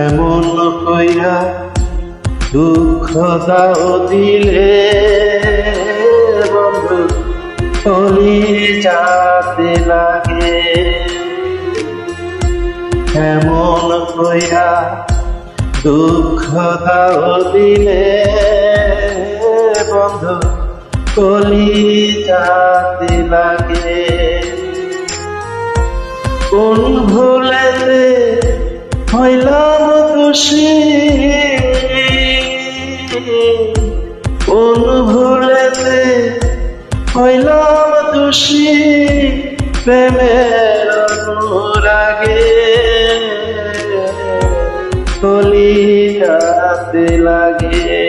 এমন কইরা দুঃখ দাও দিলে বন্ধু চলি যাতে লাগে। এমন কইরা দুঃখ দাও দিলে বন্ধু চলি যাতে লাগে। কোন ভুলেতে হইলাম খুশি কোন ভুলেতে হইলাম খুশি প্রেমের অনুরাগে। কলি যাতে লাগে।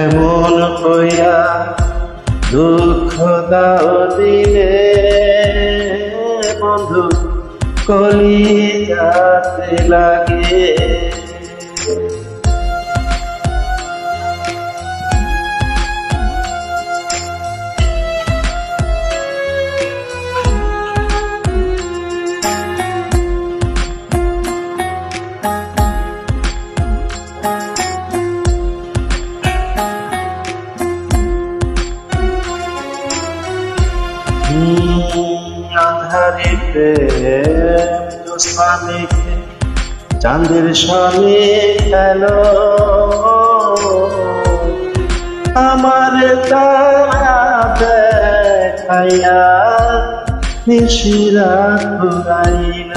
এমন কইরা দুঃখ দাও দিলে, বন্ধু। কলি যাতে লাগে। আধারিতে স্বামীকে চাঁদের স্বামী খেলো আমার তারা দেখাইয়া নিশিরা ঘুরাইল।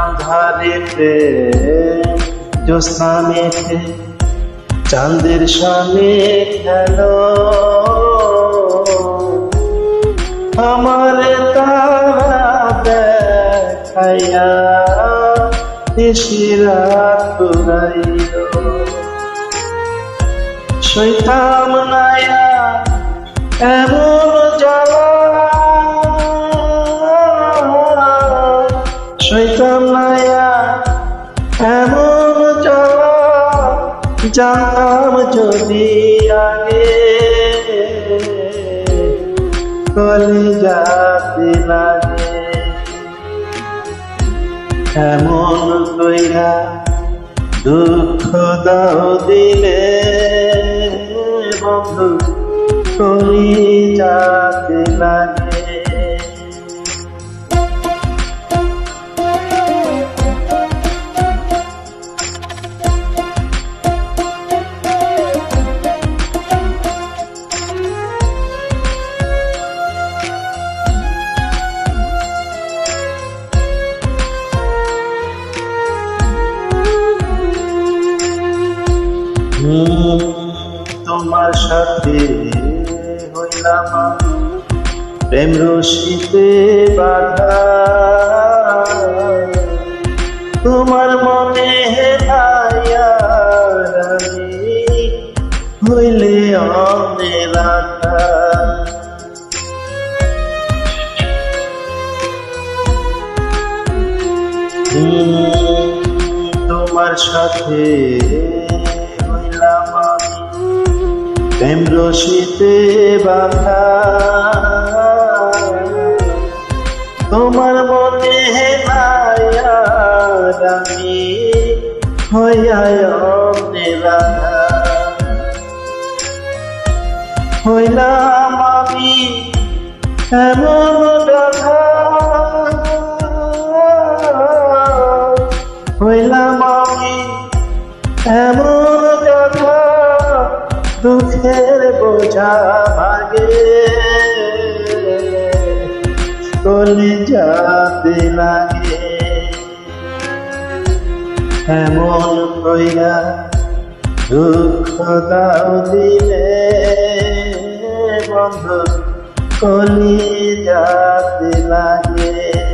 আধারিতে জ্যোৎস্নামেতে চাঁদের সামনে খেলো। আমার তারা দেখাইয়া নিশিরা ঘুরাইল। শৈতাম নায়া এমন জ্বালা। শৈতাম নায়া এমন জ্বালা। জানতাম যদি আগে কলে যাতে লাগে এমন কইরা দুঃখ দাও দিলে বন্ধু কলি যাতে লাগে তোমার সাথে হইলাম প্রেম রশিতে বাধা। তোমার মনে রানী হইলে অনে তোমার সাথে প্রেম রশিতে বাধা। তোমার মনে হেলাইয়া রানী হইয়া হইলাম আমি এমন হইলাম আমি এমন দুঃখের বোঝা ভাগে। কলি যাতে লাগে। এমন কইরা দুঃখ দাও দিলে। বন্ধু কলি যাতে লাগে।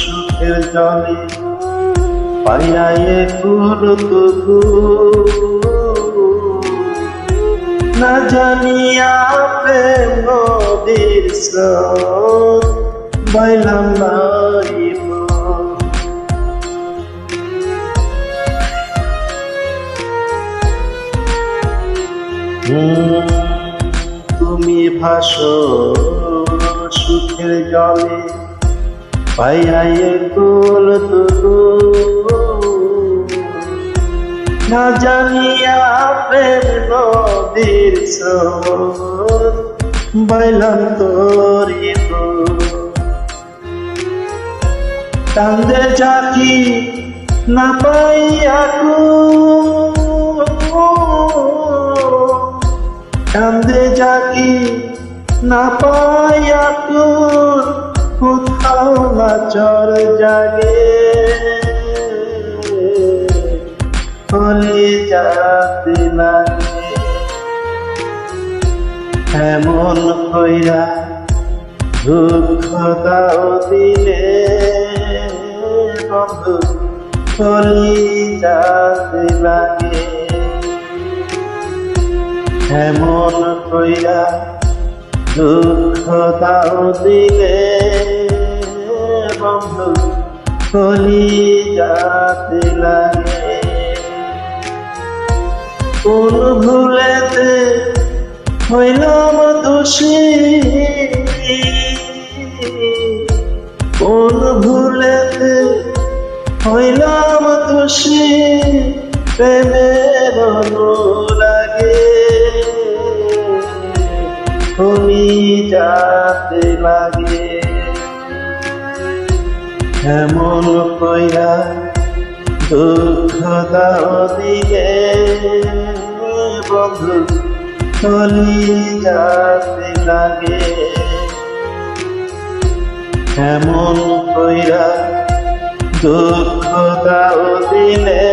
সুখের জলে। পাইয়ায়ে কুল তুকু না জানিয়া প্রেম স্রোত বাইলাম নাইব তুমি ভাসো। সুখের জলে পাইয়ায়ে কুল তুকু না জানিয়া প্রেম নদীর বাইলাম তোরি কান্দে জাকি না পাইয়া কান্দে জাকি না পাইয়া কোথাও না চর জাগে। হলে যাতে লাগে। এমন কইরা দুঃখ দাও দিলে। বন্ধু হলি যাতে লাগে। এমন কইরা দুঃখ দাও দিলে বন্ধু হলি যাতে লাগে। কোন ভুলেতে হইলাম দোষী। কোন ভুলেতে হইলাম দোষী। প্রেমের লাগে যাতে লাগে। এমন কইরা দুঃখ দাও দিলে বন্ধু, চলি যাতে লাগে। এমন কইরা দুঃখ দাও দিলে